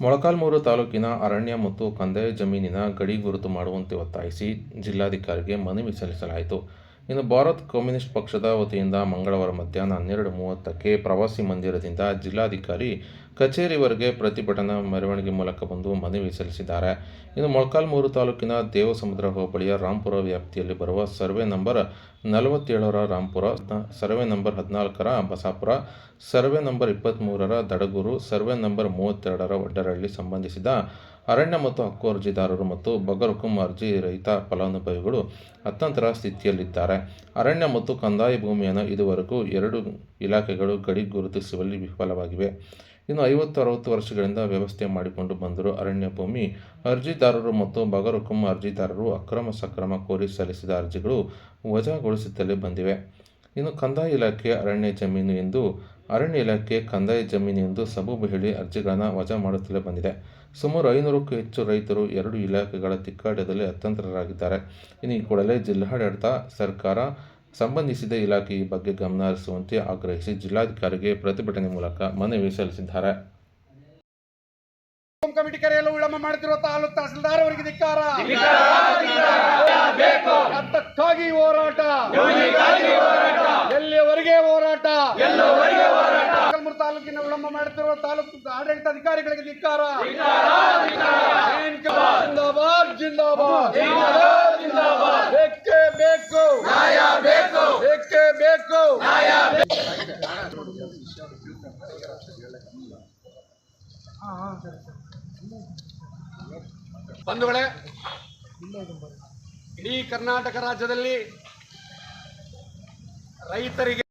ಮೊಳಕಾಲ್ಮೂರು ತಾಲೂಕಿನ ಅರಣ್ಯ ಮತ್ತು ಕಂದಾಯ ಜಮೀನಿನ ಗಡಿ ಗುರುತು ಮಾಡುವಂತೆ ಒತ್ತಾಯಿಸಿ ಜಿಲ್ಲಾಧಿಕಾರಿಗೆ ಮನವಿ ಸಲ್ಲಿಸಲಾಯಿತು. ಇನ್ನು ಭಾರತ್ ಕಮ್ಯುನಿಸ್ಟ್ ಪಕ್ಷದ ವತಿಯಿಂದ ಮಂಗಳವಾರ ಮಧ್ಯಾಹ್ನ ಹನ್ನೆರಡು ಮೂವತ್ತಕ್ಕೆ ಪ್ರವಾಸಿ ಮಂದಿರದಿಂದ ಜಿಲ್ಲಾಧಿಕಾರಿ ಕಚೇರಿವರೆಗೆ ಪ್ರತಿಭಟನಾ ಮೆರವಣಿಗೆ ಮೂಲಕ ಬಂದು ಮನವಿ ಸಲ್ಲಿಸಿದ್ದಾರೆ. ಇನ್ನು ಮೊಳಕಾಲ್ಮೂರು ತಾಲೂಕಿನ ದೇವಸಮುದ್ರ ಹೋಬಳಿಯ ರಾಂಪುರ ವ್ಯಾಪ್ತಿಯಲ್ಲಿ ಬರುವ ಸರ್ವೆ ನಂಬರ್ ನಲವತ್ತೇಳರ ರಾಂಪುರ, ಸರ್ವೆ ನಂಬರ್ ಹದಿನಾಲ್ಕರ ಬಸಾಪುರ, ಸರ್ವೆ ನಂಬರ್ ಇಪ್ಪತ್ತ್ಮೂರರ ದಡಗೂರು, ಸರ್ವೆ ನಂಬರ್ ಮೂವತ್ತೆರಡರ ಒಡ್ಡರಹಳ್ಳಿ ಸಂಬಂಧಿಸಿದ ಅರಣ್ಯ ಮತ್ತು ಹಕ್ಕು ಅರ್ಜಿದಾರರು ಮತ್ತು ಬಗರ್ಹುಕುಂ ಅರ್ಜಿ ರಹಿತ ಫಲಾನುಭವಿಗಳು ಅತಂತ್ರ ಸ್ಥಿತಿಯಲ್ಲಿದ್ದಾರೆ. ಅರಣ್ಯ ಮತ್ತು ಕಂದಾಯ ಭೂಮಿಯನ್ನು ಇದುವರೆಗೂ ಎರಡು ಇಲಾಖೆಗಳು ಗಡಿ ಗುರುತಿಸುವಲ್ಲಿ ವಿಫಲವಾಗಿವೆ. ಇನ್ನು ಐವತ್ತು ಅರವತ್ತು ವರ್ಷಗಳಿಂದ ವ್ಯವಸ್ಥೆ ಮಾಡಿಕೊಂಡು ಬಂದರೂ ಅರಣ್ಯ ಭೂಮಿ ಅರ್ಜಿದಾರರು ಮತ್ತು ಬಗರ್ಹುಕುಂ ಅರ್ಜಿದಾರರು ಅಕ್ರಮ ಸಕ್ರಮ ಕೋರಿ ಸಲ್ಲಿಸಿದ ಅರ್ಜಿಗಳು ವಜಾಗೊಳಿಸುತ್ತಲೇ ಬಂದಿವೆ. ಇನ್ನು ಕಂದಾಯ ಇಲಾಖೆ ಅರಣ್ಯ ಜಮೀನು ಎಂದು ಅರಣ್ಯ ಇಲಾಖೆ ಕಂದಾಯ ಜಮೀನು ಎಂದು ಸಬೂಬು ಹೇಳಿ ಅರ್ಜಿಗಳನ್ನು ವಜಾ ಮಾಡುತ್ತಲೇ ಬಂದಿದೆ. ಸುಮಾರು ಐನೂರಕ್ಕೂ ಹೆಚ್ಚು ರೈತರು ಎರಡು ಇಲಾಖೆಗಳ ತಿಕ್ಕಾಟದಲ್ಲಿ ಅತಂತ್ರರಾಗಿದ್ದಾರೆ. ಇನ್ನು ಈ ಕೂಡಲೇ ಜಿಲ್ಲಾಡಳಿತ ಸರ್ಕಾರ ಸಂಬಂಧಿಸಿದ ಇಲಾಖೆ ಈ ಬಗ್ಗೆ ಗಮನ ಹರಿಸುವಂತೆ ಆಗ್ರಹಿಸಿ ಜಿಲ್ಲಾಧಿಕಾರಿಗೆ ಪ್ರತಿಭಟನೆ ಮೂಲಕ ಮನವಿ ಸಲ್ಲಿಸಿದ್ದಾರೆ. ಕಮಿಟಿ ಕರೆಯಲು ವಿಳಂಬ ಮಾಡುತ್ತಿರುವ ತಾಲೂಕು ತಹಸೀಲ್ದಾರ್ ಅವರಿಗೆ ಧಿಕ್ಕಾರ. ಹೋರಾಟ ಕಲಬುರಗಿ ತಾಲೂಕಿನ ವಿಳಂಬ ಮಾಡುತ್ತಿರುವ ತಾಲೂಕು ಆಡಳಿತ ಅಧಿಕಾರಿಗಳಿಗೆ ಧಿಕ್ಕಾರ. ಜಿಂದಾಬಾದ್ ಜಿಂದಾಬಾದ್. ಬೇಕೇ ಬೇಕು. ಬೇಕೇ. ಬೇಕು. ಬಂಧುಗಳೇ ಇಡೀ ಕರ್ನಾಟಕ ರಾಜ್ಯದಲ್ಲಿ ರೈತರಿಗೆ